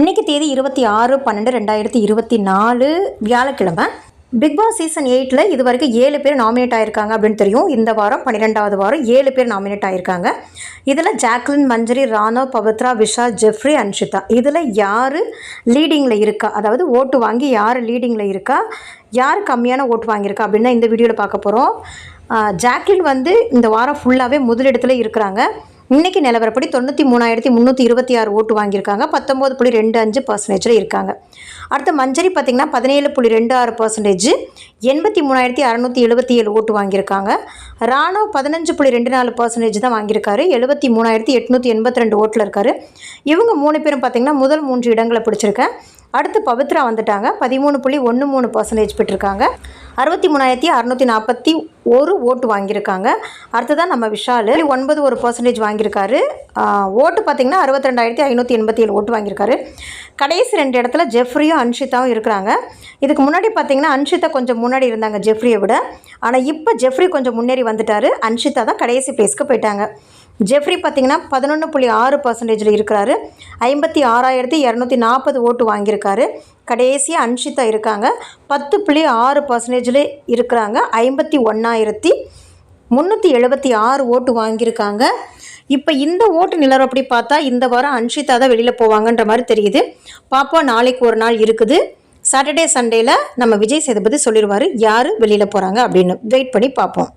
இன்னைக்கு தேதி இருபத்தி ஆறு பன்னெண்டு ரெண்டாயிரத்தி இருபத்தி நாலு வியாழக்கிழமை. பிக் பாஸ் சீசன் எயிட்டில் இது வரைக்கும் ஏழு பேர் நாமினேட் ஆயிருக்காங்க அப்படின்னு தெரியும். இந்த வாரம் பன்னிரெண்டாவது வாரம் ஏழு பேர் நாமினேட் ஆயிருக்காங்க. இதில் ஜாக்லின் மஞ்சரி ராணவ் பவித்ரா விஷால் ஜெஃப்ரி அன்ஷிதா இதில் யார் லீடிங்கில் இருக்கா? அதாவது ஓட்டு வாங்கி யார் லீடிங்கில் இருக்கா? யார் கம்மியான ஓட்டு வாங்கியிருக்கா அப்படின்னு தான் இந்த வீடியோவில் பார்க்க போகிறோம் ஜாக்லின் வந்து இந்த வாரம் ஃபுல்லாகவே முதலிடத்துல இருக்கிறாங்க. இன்றைக்கி நிலவரப்படி தொண்ணூற்றி மூணாயிரத்தி முந்நூற்றி இருபத்தி ஆறு ஓட்டு வாங்கியிருக்காங்க. பத்தொம்போது புள்ளி ரெண்டு அஞ்சு பர்சன்டேஜில் இருக்காங்க. அடுத்து மஞ்சரி பார்த்திங்கன்னா பதினேழு புள்ளி ரெண்டு ஆறு பர்சன்டேஜ் எண்பத்தி மூணாயிரத்தி அறநூற்றி எழுபத்தி ஏழு ஓட்டு வாங்கியிருக்காங்க. ராணோ பதினஞ்சு புள்ளி ரெண்டு நாலு பர்சன்டேஜ் தான் வாங்கியிருக்காரு. எழுபத்தி மூணாயிரத்தி எட்நூற்றி எண்பத்தி ரெண்டு ஓட்டில் இருக்காரு. இவங்க மூணு பேரும் பார்த்திங்கன்னா முதல் மூன்று இடங்களை பிடிச்சிருக்கேன். அடுத்து பவித்ரா வந்துட்டாங்க. பதிமூணு புள்ளி ஒன்று மூணு பர்சன்டேஜ் பெற்றிருக்காங்க. அறுபத்தி மூணாயிரத்தி அறநூற்றி நாற்பத்தி ஒரு ஓட்டு வாங்கியிருக்காங்க. அடுத்ததான் நம்ம விஷால். ஒன்பது ஒரு பர்சன்டேஜ் வாங்கியிருக்காரு. ஓட்டு பார்த்திங்கன்னா அறுபத்தி ரெண்டாயிரத்தி ஐநூற்றி எண்பத்தி ஏழு ஓட்டு வாங்கியிருக்காரு. கடைசி ரெண்டு இடத்துல ஜெஃப்ரியும் அன்ஷிதாவும் இருக்கிறாங்க. இதுக்கு முன்னாடி பார்த்தீங்கன்னா அன்ஷிதா கொஞ்சம் முன்னாடி இருந்தாங்க ஜெஃப்ரியை விட. ஆனால் இப்போ ஜெஃப்ரி கொஞ்சம் முன்னேறி வந்துட்டார். அன்ஷிதா தான் கடைசி பிளேஸ்க்கு போயிட்டாங்க. ஜெஃப்ரி பார்த்திங்கன்னா பதினொன்று புள்ளி ஆறு பர்சன்டேஜில் இருக்கிறாரு. ஐம்பத்தி ஆறாயிரத்தி இரநூத்தி நாற்பது ஓட்டு வாங்கியிருக்காரு. கடைசியாக அன்ஷிதா இருக்காங்க. பத்து புள்ளி ஆறு பர்சன்டேஜில் இருக்கிறாங்க. ஐம்பத்தி ஒன்றாயிரத்தி முந்நூற்றி எழுபத்தி ஆறு ஓட்டு வாங்கியிருக்காங்க. இப்போ இந்த ஓட்டு நிலவரப்படி பார்த்தா இந்த வாரம் அன்ஷிதா தான் வெளியில் போவாங்கன்ற மாதிரி தெரியுது. பாப்பா நாளைக்கு ஒரு நாள் இருக்குது. சாட்டர்டே சண்டேயில் நம்ம விஜய் சேதுபதி சொல்லிடுவார் யார் வெளியில் போகிறாங்க அப்படின்னு. வெயிட் பண்ணி பார்ப்போம்